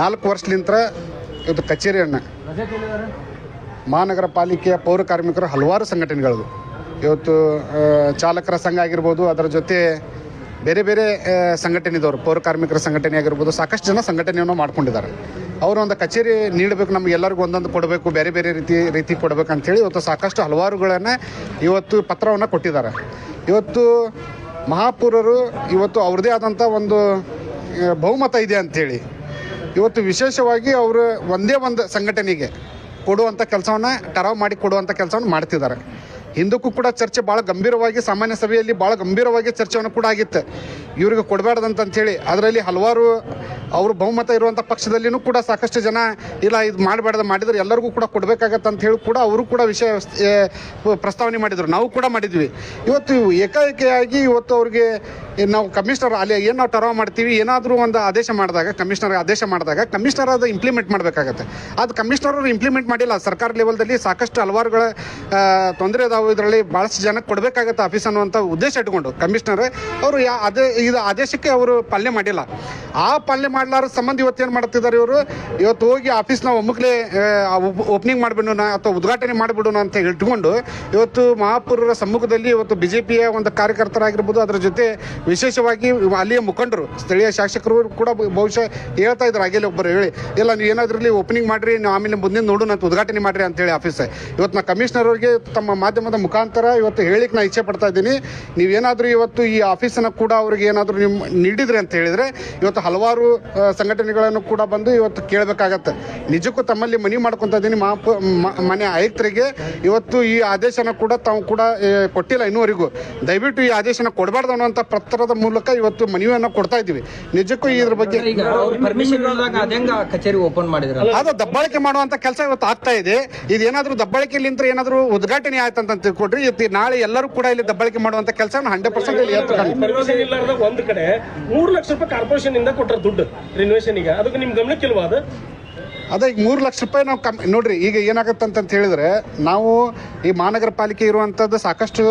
ನಾಲ್ಕು ವರ್ಷಲಿಂತ್ರ ಇವತ್ತು ಕಚೇರಿಯನ್ನು ಮಹಾನಗರ ಪಾಲಿಕೆಯ ಪೌರ ಕಾರ್ಮಿಕರು ಹಲವಾರು ಸಂಘಟನೆಗಳು ಇವತ್ತು ಚಾಲಕರ ಸಂಘ ಆಗಿರ್ಬೋದು, ಅದರ ಜೊತೆ ಬೇರೆ ಬೇರೆ ಸಂಘಟನೆ ಸಂಘಟನೆದವರು, ಪೌರ ಕಾರ್ಮಿಕರ ಸಂಘಟನೆ ಆಗಿರ್ಬೋದು, ಸಾಕಷ್ಟು ಜನ ಸಂಘಟನೆಯನ್ನು ಮಾಡ್ಕೊಂಡಿದ್ದಾರೆ. ಅವರು ಒಂದು ಕಚೇರಿ ನೀಡಬೇಕು, ನಮ್ಗೆ ಎಲ್ಲರಿಗೂ ಒಂದೊಂದು ಕೊಡಬೇಕು, ಬೇರೆ ಬೇರೆ ರೀತಿ ರೀತಿ ಕೊಡಬೇಕು ಅಂತೇಳಿ ಇವತ್ತು ಸಾಕಷ್ಟು ಹಲವಾರುಗಳನ್ನು ಇವತ್ತು ಪತ್ರವನ್ನು ಕೊಟ್ಟಿದ್ದಾರೆ. ಇವತ್ತು ಮಹಾಪೂರರು, ಇವತ್ತು ಅವ್ರದ್ದೇ ಆದಂಥ ಒಂದು ಬಹುಮತ ಇದೆ ಅಂಥೇಳಿ ಇವತ್ತು ವಿಶೇಷವಾಗಿ ಅವರು ಒಂದೇ ಒಂದು ಸಂಘಟನೆಗೆ ಕೊಡುವಂಥ ಕೆಲಸವನ್ನ ಟರಾವ್ ಮಾಡಿ ಕೊಡುವಂಥ ಕೆಲಸವನ್ನು ಮಾಡ್ತಿದ್ದಾರೆ. ಹಿಂದಕ್ಕೂ ಕೂಡ ಚರ್ಚೆ ಭಾಳ ಗಂಭೀರವಾಗಿ, ಸಾಮಾನ್ಯ ಸಭೆಯಲ್ಲಿ ಭಾಳ ಗಂಭೀರವಾಗಿ ಚರ್ಚೆಯನ್ನು ಕೂಡ ಆಗಿತ್ತು. ಇವ್ರಿಗೆ ಕೊಡಬಾರ್ದಂತಂಥೇಳಿ ಅದರಲ್ಲಿ ಹಲವಾರು ಅವರು ಬಹುಮತ ಇರುವಂಥ ಪಕ್ಷದಲ್ಲಿನೂ ಕೂಡ ಸಾಕಷ್ಟು ಜನ, ಇಲ್ಲ ಇದು ಮಾಡಬಾರ್ದು, ಮಾಡಿದ್ರೆ, ಎಲ್ಲರಿಗೂ ಕೂಡ ಕೊಡಬೇಕಾಗತ್ತೆ ಅಂತ ಹೇಳಿ ಕೂಡ ಅವರು ಕೂಡ ವಿಷಯ ಪ್ರಸ್ತಾವನೆ ಮಾಡಿದರು. ನಾವು ಕೂಡ ಮಾಡಿದ್ವಿ. ಇವತ್ತು ಏಕಾಏಕಿಯಾಗಿ ಇವತ್ತು ಅವ್ರಿಗೆ ನಾವು ಕಮಿಷನರ್ ಅಲ್ಲಿ ಏನು ನಾವು ಟರ್ವ್ ಮಾಡ್ತೀವಿ, ಏನಾದರೂ ಒಂದು ಆದೇಶ ಮಾಡಿದಾಗ, ಕಮಿಷನರ್ ಆದೇಶ ಮಾಡಿದಾಗ, ಕಮಿಷನರ್ ಅದು ಇಂಪ್ಲಿಮೆಂಟ್ ಮಾಡಬೇಕಾಗತ್ತೆ. ಅದು ಕಮಿಷನರ್ ಇಂಪ್ಲಿಮೆಂಟ್ ಮಾಡಿಲ್ಲ. ಸರ್ಕಾರ ಲೆವೆಲ್ದಲ್ಲಿ ಸಾಕಷ್ಟು ಹಲವಾರುಗಳ ತೊಂದರೆ ಅದಾವು. ಇದರಲ್ಲಿ ಭಾಳಷ್ಟು ಜನಕ್ಕೆ ಕೊಡಬೇಕಾಗತ್ತೆ ಆಫೀಸ್ ಅನ್ನುವಂಥ ಉದ್ದೇಶ ಇಟ್ಕೊಂಡು. ಕಮಿಷನರ್, ಅವರು ಯಾ ಅದೇ ಇದು ಆದೇಶಕ್ಕೆ ಅವರು ಪಾಲನೆ ಮಾಡಿಲ್ಲ. ಆ ಪಾಲನೆ ಮಾಡ್ಲಾರ ಸಂಬಂಧ ಇವತ್ತು ಏನು ಮಾಡ್ತಿದ್ದಾರೆ ಇವರು? ಇವತ್ತು ಹೋಗಿ ಆಫೀಸ್ನ ಒಮ್ಮಕ್ಲೆ ಓಪನಿಂಗ್ ಮಾಡಿಬಿಡೋಣ ಅಥವಾ ಉದ್ಘಾಟನೆ ಮಾಡಿಬಿಡೋಣ ಅಂತ ಇಟ್ಕೊಂಡು ಇವತ್ತು ಮಹಾಪುರರ ಸಮ್ಮುಖದಲ್ಲಿ ಇವತ್ತು ಬಿ ಜೆ ಪಿಯ ಒಂದು ಕಾರ್ಯಕರ್ತರಾಗಿರ್ಬೋದು, ಅದರ ಜೊತೆ ವಿಶೇಷವಾಗಿ ಅಲ್ಲಿಯ ಮುಖಂಡರು, ಸ್ಥಳೀಯ ಶಾಸಕರು ಕೂಡ ಬಹು- ಬಹುಶಃ ಹೇಳ್ತಾ ಇದ್ರು ಆಗಿಲ್ಲ ಒಬ್ಬರು ಹೇಳಿ, ಇಲ್ಲ, ನೀವು ಏನಾದ್ರಲ್ಲಿ ಓಪನಿಂಗ್ ಮಾಡ್ರಿ, ನೀವು ಆಮೇಲೆ ಮುಂದಿನ ನೋಡೋಣ ಅಂತ ಉದ್ಘಾಟನೆ ಮಾಡ್ರಿ ಅಂತೇಳಿ ಆಫೀಸ್ ಇವತ್ತು ನಾ ಕಮಿಷನರ್ ಅವರಿಗೆ ತಮ್ಮ ಮಾಧ್ಯಮದ ಮುಖಾಂತರ ಇವತ್ತು ಹೇಳಿಕ್ ನಾ ಇಚ್ಛೆ ಪಡ್ತಾ ಇದ್ದೀನಿ. ನೀವೇನಾದರೂ ಇವತ್ತು ಈ ಆಫೀಸನ್ನು ಕೂಡ ಅವ್ರಿಗೆ ಏನಾದರೂ ನಿಮ್ಮ ನೀಡಿದ್ರಿ ಅಂತ ಹೇಳಿದ್ರೆ, ಇವತ್ತು ಹಲವಾರು ಸಂಘಟನೆಗಳನ್ನು ಕೂಡ ಬಂದು ಇವತ್ತು ಕೇಳಬೇಕಾಗತ್ತೆ. ನಿಜಕ್ಕೂ ತಮ್ಮಲ್ಲಿ ಮನವಿ ಮಾಡ್ಕೊತಾ ಇದ್ದೀನಿ. ಮಾಪ ಮ- ಮನೆ ಆಯುಕ್ತರಿಗೆ ಇವತ್ತು ಈ ಆದೇಶನ ಕೂಡ ತಾವು ಕೂಡ ಕೊಟ್ಟಿಲ್ಲ ಇನ್ನೂವರೆಗೂ. ದಯವಿಟ್ಟು ಈ ಆದೇಶನ ಕೊಡಬಾರ್ದು ಅನ್ನುವಂಥ ಪತ್ರದ ಮೂಲಕ ಇವತ್ತು ಮನವಿಯನ್ನು ಕೊಡ್ತಾ ಇದ್ದೀವಿ. ನಿಜಕ್ಕೂ ಇದ್ರ ಬಗ್ಗೆ ಕಚೇರಿ ಓಪನ್ ಮಾಡಿದ್ರು? ಅದು ದಬ್ಬಾಳಿಕೆ ಮಾಡುವಂತ ಕೆಲಸ ಇವತ್ತು ಆಗ್ತಾ ಇದೆ. ಇದೇನಾದ್ರೂ ದಬ್ಬಾಳಿಕೆಲಿಂತ ಏನಾದರೂ ಉದ್ಘಾಟನೆ ಆಯ್ತಂತ ತಿಳ್ಕೊಡ್ರಿ ಇವತ್ತು ನಾಳೆ ಎಲ್ಲರೂ ಕೂಡ ಇಲ್ಲಿ ದಬ್ಬಾಳಿಕೆ ಮಾಡುವಂತ ಕೆಲಸ ಹಂಡ್ರೆಡ್ ಪರ್ಸೆಂಟ್ ಇಲ್ಲಿ ಒಂದ್ ಕಡೆ ಮೂರ್ ಲಕ್ಷ ರೂಪಾಯಿ ಕಾರ್ಪೊರೇಷನ್ ಇಂದ ಕೊಟ್ರ ದುಡ್ಡು ರಿನೋವೇಷನ್ ಈಗ. ಅದಕ್ಕೆ ನಿಮ್ ಗಮನಕ್ಕಿಲ್ವಾ ಅದು ಅದೇ ಈಗ ಮೂರು ಲಕ್ಷ ರೂಪಾಯಿ ನಾವು ಕಮ್ಮಿ ನೋಡ್ರಿ, ಈಗ ಏನಾಗುತ್ತೆ ಅಂತಂತ ಹೇಳಿದ್ರೆ ನಾವು ಈ ಮಹಾನಗರ ಪಾಲಿಕೆ ಇರುವಂಥದ್ದು ಸಾಕಷ್ಟು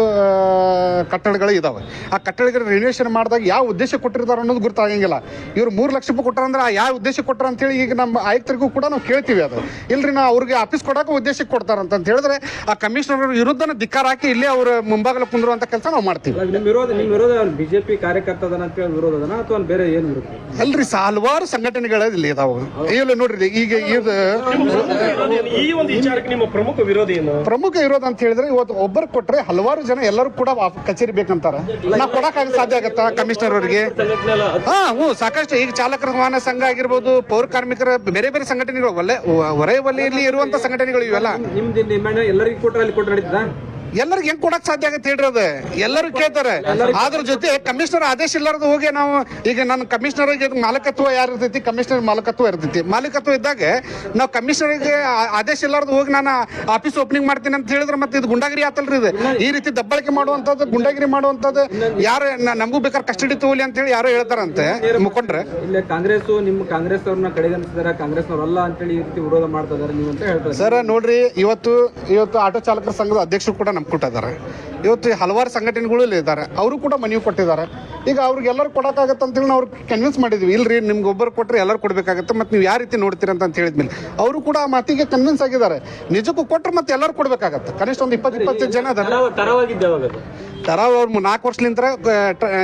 ಕಟ್ಟಡಗಳು ಇದಾವೆ. ಆ ಕಟ್ಟಡಗಳ ರಿನೋವೇಷನ್ ಮಾಡಿದಾಗ ಯಾವ ಉದ್ದೇಶ ಕೊಟ್ಟಿರ್ತಾರೆ ಅನ್ನೋದು ಗೊತ್ತಾಗಂಗಿಲ್ಲ ಇವ್ರು ಮೂರು ಲಕ್ಷ ರೂಪಾಯಿ ಕೊಟ್ಟರು ಅಂದ್ರೆ ಆ ಯಾವ ಉದ್ದೇಶ ಕೊಟ್ಟಾರ ಅಂತೇಳಿ ಈಗ ನಮ್ಮ ಆಯುಕ್ತರಿಗೂ ಕೂಡ ನಾವು ಕೇಳ್ತೀವಿ ಅದು. ಇಲ್ರಿ ನಾವು ಅವ್ರಿಗೆ ಆಫೀಸ್ ಕೊಡೋಕೆ ಉದ್ದೇಶಕ್ಕೆ ಕೊಡ್ತಾರಂತ ಅಂತ ಹೇಳಿದ್ರೆ ಆ ಕಮಿಷನರ್ ವಿರುದ್ಧನ ಧಿಕ್ಕಾರ ಹಾಕಿ ಇಲ್ಲೇ ಅವ್ರ ಮುಂಭಾಗಲ ಕುಂದಿರುವಂಥ ಕೆಲಸ ನಾವು ಮಾಡ್ತೀವಿ. ವಿರೋಧ ವಿರೋಧ ಬಿಜೆಪಿ ಅಂತ ಹೇಳಿ ಅಥವಾ ಬೇರೆ ಏನು ವಿರೋಧ ಅಲ್ರಿ ಹಲವಾರು ಸಂಘಟನೆಗಳು ಇಲ್ಲಿ ಇದಾವೆ. ಇಲ್ಲ ನೋಡ್ರಿ ಈಗ ಇದು ಈ ಒಂದು ವಿಚಾರಕ್ಕೆ ನಿಮ್ಮ ಪ್ರಮುಖ ವಿರೋಧ ಏನು? ಪ್ರಮುಖ ಇರೋದು ಅಂತ ಹೇಳಿದ್ರೆ ಇವತ್ತು ಒಬ್ಬರು ಕೊಟ್ರೆ ಹಲವಾರು ಜನ ಎಲ್ಲರೂ ಕೂಡ ಕಚೇರಿ ಬೇಕಂತಾರೆ. ನಾವು ಕೊಡಕ್ ಸಾಧ್ಯ ಆಗತ್ತಾ ಕಮಿಷನರ್ ಅವರಿಗೆ? ಹಾ, ಹ್ಞೂ, ಸಾಕಷ್ಟು ಈಗ ಚಾಲಕರ ವಾಹನ ಸಂಘ ಆಗಿರ್ಬೋದು, ಪೌರ ಕಾರ್ಮಿಕರ ಬೇರೆ ಬೇರೆ ಸಂಘಟನೆಗಳು ಒಲೆ ಹೊರೆ ವಲಯಲ್ಲಿ ಇರುವಂತ ಸಂಘಟನೆಗಳು ಇವೆಲ್ಲ. ನಿಮ್ದು ಎಲ್ಲರಿಗೂ ಕೊಟ್ಟರೆ ಅಲ್ಲಿ ಕೊಟ್ಟು ನಡೀತದ? ಎಲ್ಲರಿಗೆ ಹೆಂಗ್ ಕೊಡಕ್ ಸಾಧ್ಯ ಆಗತ್ತೆ ಹೇಳ್ರಿ ಅದು? ಎಲ್ಲರೂ ಕೇಳ್ತಾರೆ. ಅದ್ರ ಜೊತೆ ಕಮಿಷನರ್ ಆದೇಶ ಇಲ್ಲಾರ್ದು ಹೋಗಿ ನಾವು ಈಗ ನನ್ನ ಕಮಿಷನರ್ ಮಾಲಕತ್ವ ಯಾರು ಇರ್ತೈತಿ? ಕಮಿಷನರ್ ಮಾಲಕತ್ವ ಇರ್ತೈತಿ. ಮಾಲಕತ್ವ ಇದ್ದಾಗ ನಾವು ಕಮಿಷನರ್ಗೆ ಆದೇಶ ಇಲ್ಲಾರ್ದು ಹೋಗಿ ನಾನು ಆಫೀಸ್ ಓಪನಿಂಗ್ ಮಾಡ್ತೀನಿ ಅಂತ ಹೇಳಿದ್ರೆ ಮತ್ತೆ ಇದು ಗುಂಡಾಗಿರಿ ಆತಲ್ರಿ ಇದು. ಈ ರೀತಿ ದಬ್ಬಾಳಿಕೆ ಮಾಡುವಂತದ್ದು ಗುಂಡಾಗಿರಿ ಮಾಡುವಂತದ್ದು ಯಾರು ನ- ನಮಗೂ ಬೇಕಾದ್ರೆ ಕಸ್ಟಡಿ ತಗೋಲಿ ಅಂತ ಹೇಳಿ ಯಾರೋ ಹೇಳ್ತಾರಂತೆ ಮುಖಂಡ್ರೆ. ಇಲ್ಲ ಕಾಂಗ್ರೆಸ್ ನಿಮ್ಮ ಕಾಂಗ್ರೆಸ್ ಅವ್ರನ್ನ ಕಡೆಗಣಿಸಿದಾರೆ ಕಾಂಗ್ರೆಸ್ನವ್ರಲ್ಲ ಅಂತೇಳಿ ಈ ರೀತಿ ವಿರೋಧ ಮಾಡ್ತಾ ಇದಾರೆ ನೀವು ಅಂತ ಹೇಳ್ತಾರೆ. ಸರ್ ನೋಡ್ರಿ ಇವತ್ತು ಇವತ್ತು ಆಟೋ ಚಾಲಕರ ಸಂಘದ ಅಧ್ಯಕ್ಷರು ಕೂಡ ನಮ್ಗೆ ಕೊಟ್ಟಿದ್ದಾರೆ ಇವತ್ತು ಹಲವಾರು ಸಂಘಟನೆಗಳು ಇಲ್ಲಿ ಇದ್ದಾರೆ. ಅವರು ಕೂಡ ಮನವಿ ಕೊಟ್ಟಿದ್ದಾರೆ. ಈಗ ಅವ್ರಿಗೆ ಎಲ್ಲರೂ ಕೊಡೋಕ್ಕಾಗತ್ತೆ ಅಂತೇಳಿ ನಾವು ಅವ್ರಿಗೆ ಕನ್ವಿನ್ಸ್ ಮಾಡಿದ್ವಿ. ಇಲ್ರಿ ನಿಮ್ಗೆ ಒಬ್ಬರು ಕೊಟ್ಟರೆ ಎಲ್ಲರೂ ಕೊಡಬೇಕಾಗತ್ತೆ ಮತ್ತು ನೀವು ಯಾವ ರೀತಿ ನೋಡ್ತೀರ ಅಂತ ಅಂತ ಹೇಳಿದ್ಮೇಲೆ ಅವರು ಕೂಡ ಆ ಮಾತಿಗೆ ಕನ್ವಿನ್ಸ್ ಆಗಿದ್ದಾರೆ. ನಿಜಕ್ಕೂ ಕೊಟ್ಟರೆ ಮತ್ತೆ ಎಲ್ಲರೂ ಕೊಡಬೇಕಾಗತ್ತೆ. ಕನಿಷ್ಠ ಒಂದು ಇಪ್ಪತ್ತು ಇಪ್ಪತ್ತು ಜನ ಅದಾರೆ ಟರಾವ್ ಅವ್ರು ನಾಲ್ಕು ವರ್ಷಲಿಂದ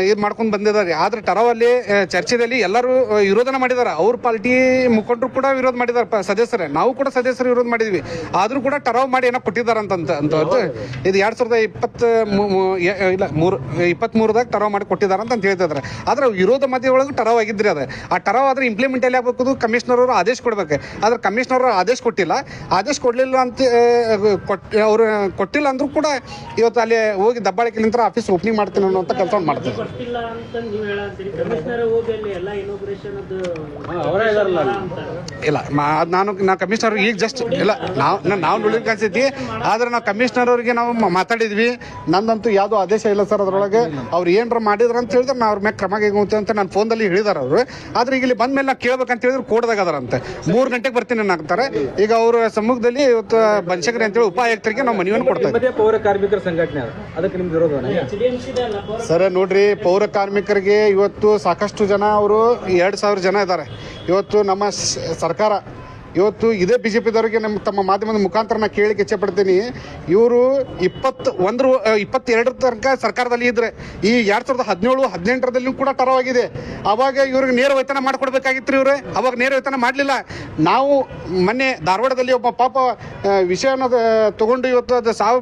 ಇದು ಮಾಡ್ಕೊಂಡು ಬಂದಿದ್ದಾರೆ. ಆದ್ರೆ ಟರಾವ್ ಅಲ್ಲಿ ಚರ್ಚೆದಲ್ಲಿ ಎಲ್ಲರೂ ವಿರೋಧನ ಮಾಡಿದ್ದಾರೆ. ಅವ್ರ ಪಾರ್ಟಿ ಮುಖಂಡರು ಕೂಡ ವಿರೋಧ ಮಾಡಿದ್ದಾರೆ. ಸದಸ್ಯರೇ. ನಾವು ಕೂಡ ಸದಸ್ಯರು ವಿರೋಧ ಮಾಡಿದ್ವಿ. ಆದ್ರೂ ಕೂಡ ಟರಾವ್ ಮಾಡಿ ಏನೋ ಕೊಟ್ಟಿದ್ದಾರೆ ಅಂತ ಅಂತ ಇದು ಎರಡ್ ಸಾವಿರದ ಇಪ್ಪತ್ತ ಮೂ- ಮೂ- ಇಲ್ಲ ಮೂರು ಇಪ್ಪತ್ತ್ ಮೂರದಾಗ ಟರಾವ್ ಮಾಡಿ ಕೊಟ್ಟಿದ್ದಾರೆ ಅಂತ ಹೇಳ್ತಿದ್ದಾರೆ ಆದ್ರೆ ವಿರೋಧ ಮಧ್ಯ ಒಳಗೆ ಟರಾವ್ ಆಗಿದ್ರಿ ಅದು. ಆ ಟರಾವ್ ಆದ್ರೆ ಇಂಪ್ಲಿಮೆಂಟ್ ಎಲ್ಲಿ ಆಗ್ಬೇಕು ಕಮಿಷನರ್ ಅವರು ಆದೇಶ ಕೊಡ್ಬೇಕು. ಆದ್ರೆ ಕಮಿಷನರ್ ಅವರು ಆದೇಶ ಕೊಟ್ಟಿಲ್ಲ. ಆದೇಶ ಕೊಡ್ಲಿಲ್ಲ ಅಂತ ಆ, ಕೊಟ್ ಅವರು ಕೊಟ್ಟಿಲ್ಲ ಅಂದ್ರೂ ಕೂಡ ಇವತ್ತು ಅಲ್ಲಿ ಹೋಗಿ ದಬ್ಬಾಳಿಕೆ ನಿಂತರ ಆಫೀಸ್ ಓಪನಿಂಗ್ ಮಾಡ್ತೀನಿ ಅನ್ನೋ ಕೆಲಸ ಮಾಡ್ತೀನಿ ಗೊತ್ತಿಲ್ಲ ಅಂತ ನೀವು ಹೇಳತ್ತೀರಿ ಕಮಿಷನರ್ ಹೋಗಿ ಅಲ್ಲಿ ಎಲ್ಲ ಇನೋಗ್ರೇಷನ್ ಅದು ಅವರೇ ಇದಾರಲ್ಲ ಇಲ್ಲ ಮಾ ಅದ್ ನಾನು ನಾ ಕಮಿಷನರ್ ಈಗ ಜಸ್ಟ್ ಇಲ್ಲ ನಾವು ನಾವು ನುಳಿದ್ ಅನ್ಸೈತಿ ಆದ್ರೆ ನಾವು ಕಮಿಷನರ್ ಅವ್ರಿಗೆ ನಾವು ಮಾತಾಡಿದ್ವಿ. ನಂದಂತೂ ಯಾವುದೋ ಆದೇಶ ಇಲ್ಲ ಸರ್ ಅದರೊಳಗೆ. ಅವ್ರು ಏನಾರ ಮಾಡಿದ್ರ ಅಂತ ಹೇಳಿದ್ರೆ ನಾ ಅವ್ರ ಮೇಲೆ ಕ್ರಮ ಕೈಗೊಳ್ತೀವಿ ಅಂತ ನಾನು ಫೋನ್ದಲ್ಲಿ ಹೇಳಿದಾರೆ ಅವರು. ಆದ್ರೆ ಈಗ ಇಲ್ಲಿ ಬಂದ ಮೇಲೆ ನಾ ಕೇಳ್ಬೇಕಂತ ಹೇಳಿದ್ರು ಕೋಡ್ದಾಗ ಅದಾರಂತೆ ಮೂರು ಗಂಟೆಗೆ ಬರ್ತೀನಿ ಅಂತಾರೆ. ಈಗ ಅವ್ರ ಸಮ್ಮುಖದಲ್ಲಿ ಇವತ್ತು ಬನಶಂಕರಿ ಅಂತೇಳಿ ಉಪಾಯುಕ್ತರಿಗೆ ನಾವು ಮನವಿಯನ್ನು ಕೊಡ್ತಾ ಇದ್ದೀವಿ ನಿಮ್ಮದೇ ಪೌರ ಕಾರ್ಮಿಕರ ಸಂಘಟನೆ ಅದು. ಅದಕ್ಕೆ ನಿಮ್ದು ಸರ್ ನೋಡ್ರಿ ಪೌರ ಕಾರ್ಮಿಕರಿಗೆ ಇವತ್ತು ಸಾಕಷ್ಟು ಜನ ಅವರು ಎರಡು ಸಾವಿರ ಜನ ಇದ್ದಾರೆ ಇವತ್ತು ನಮ್ಮ ಸರ್ಕಾರ ಇವತ್ತು ಇದೇ ಬಿ ಜೆ ಪಿದವರಿಗೆ ನಮ್ಮ ತಮ್ಮ ಮಾಧ್ಯಮದ ಮುಖಾಂತರ ನಾ ಕೇಳಿಕ್ಕೆ ಇಚ್ಛೆ ಪಡ್ತೀನಿ ಇವರು ಇಪ್ಪತ್ತು ಒಂದ್ರ ಇಪ್ಪತ್ತೆರಡರ ತನಕ ಸರ್ಕಾರದಲ್ಲಿ ಇದ್ರೆ, ಈ ಎರಡು ಸಾವಿರದ ಹದಿನೇಳು ಹದಿನೆಂಟರದಲ್ಲಿ ಕೂಡ ತರವಾಗಿದೆ ಅವಾಗ ಇವ್ರಿಗೆ ನೇರ ವೇತನ ಮಾಡಿಕೊಡ್ಬೇಕಾಗಿತ್ತು ಇವರೇ? ಅವಾಗ ನೇರ ವೇತನ ಮಾಡಲಿಲ್ಲ. ನಾವು ಮೊನ್ನೆ ಧಾರವಾಡದಲ್ಲಿ ಒಬ್ಬ ಪಾಪ ವಿಷಯನ ತಗೊಂಡು ಇವತ್ತು ಅದು ಸಾವು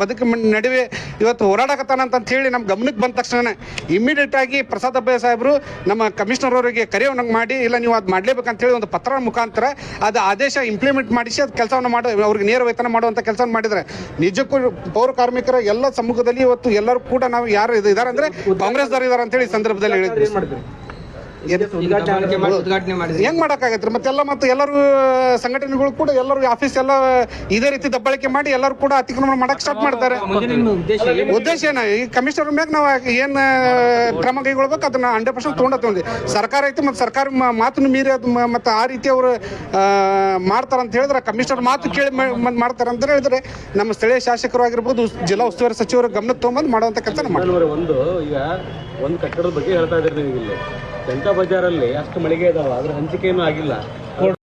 ಬದುಕು ನಡುವೆ ಇವತ್ತು ಹೋರಾಡಕತ್ತಾನ ಅಂತ ಹೇಳಿ ನಮ್ಮ ಗಮನಕ್ಕೆ ಬಂದ ತಕ್ಷಣ ಇಮಿಡಿಯೇಟ್ ಆಗಿ ಪ್ರಸಾದ್ ಅಬ್ಬಯ್ಯ ಸಾಹೇಬರು ನಮ್ಮ ಕಮಿಷನರ್ ಅವರಿಗೆ ಕರೆಯೋನಂಗೆ ಮಾಡಿ, ಇಲ್ಲ ನೀವು ಅದು ಮಾಡಲೇಬೇಕಂತ ಹೇಳಿ ಒಂದು ಪತ್ರ ಮುಖಾಂತರ ಅದು ಆದೇಶ ಇಂಪ್ಲಿಮೆಂಟ್ ಮಾಡಿಸಿ ಅದು ಕೆಲಸವನ್ನು ಮಾಡಿ ಅವ್ರಿಗೆ ನೇರ ವೇತನ ಮಾಡುವಂಥ ಕೆಲಸವನ್ನು ಮಾಡಿದರೆ. ನಿಜಕ್ಕೂ ಪೌರ ಕಾರ್ಮಿಕರ ಎಲ್ಲ ಸಮೂಹದಲ್ಲಿ ಇವತ್ತು ಎಲ್ಲರೂ ಕೂಡ ನಾವು ಯಾರು ಇದು ಇದಾರೆ ಕಾಂಗ್ರೆಸ್ದವರು ಕಾಂಗ್ರೆಸ್ದವ್ರು ಅಂತೇಳಿ ಅಂತ ಹೇಳಿ ಈ ಸಂದರ್ಭದಲ್ಲಿ ಹೇಳಿದ್ವಿ ಹೆಂಗ್ ಮಾಡಕ್ಕಾಗತ್ರಿ? ಮತ್ತೆಲ್ಲ ಮತ್ತೆ ಎಲ್ಲರೂ ಸಂಘಟನೆಗಳು ಕೂಡ ಎಲ್ಲರೂ ಆಫೀಸ್ ಎಲ್ಲ ಇದೇ ರೀತಿ ದಬ್ಬಳಿಕೆ ಮಾಡಿ ಎಲ್ಲರೂ ಕೂಡ ಅತಿಕ್ರಮಣ ಮಾಡಕ್ ಸ್ಟಾರ್ಟ್ ಮಾಡ್ತಾರೆ ಉದ್ದೇಶ ಏನು? ಈ ಕಮಿಷನರ್ ಮ್ಯಾಗ ನಾವು ಏನ್ ಕ್ರಮ ಕೈಗೊಳ್ಬೇಕು ಅದನ್ನ ಹಂಡ್ರೆಡ್ ಪರ್ಸೆಂಟ್ ತೊಗೊಂಡತ್ತೀವಿ ಸರ್ಕಾರ ಐತಿ ಮತ್ತೆ ಸರ್ಕಾರ ಮಾತನ್ನು ಮೀರಿ ಅದು ಮತ್ತೆ ಆ ರೀತಿ ಅವರು ಮಾಡ್ತಾರ ಅಂತ ಹೇಳಿದ್ರೆ ಕಮಿಷನರ್ ಮಾತು ಕೇಳಿ ಮಾಡ್ತಾರೆ ಅಂತ ಹೇಳಿದ್ರೆ ನಮ್ಮ ಸ್ಥಳೀಯ ಶಾಸಕರು ಆಗಿರ್ಬೋದು ಜಿಲ್ಲಾ ಉಸ್ತುವಾರಿ ಸಚಿವರು ಗಮನಕ್ಕೆ ತಗೊಂಬಂದು ಮಾಡುವಂತ ಕೆಲಸ ಒಂದು ಈಗ ಒಂದು ಕಟ್ಟಡದ ಬಗ್ಗೆ ಹೇಳ್ತಾ ಇದ್ದೀರಿ ನೀವು ಇಲ್ಲಿ. ಜನತಾ ಬಜಾರಲ್ಲಿ ಅಷ್ಟು ಮಳಿಗೆ ಇದಾವ ಅದ್ರ ಹಂಚಿಕೆನೂ ಆಗಿಲ್ಲ.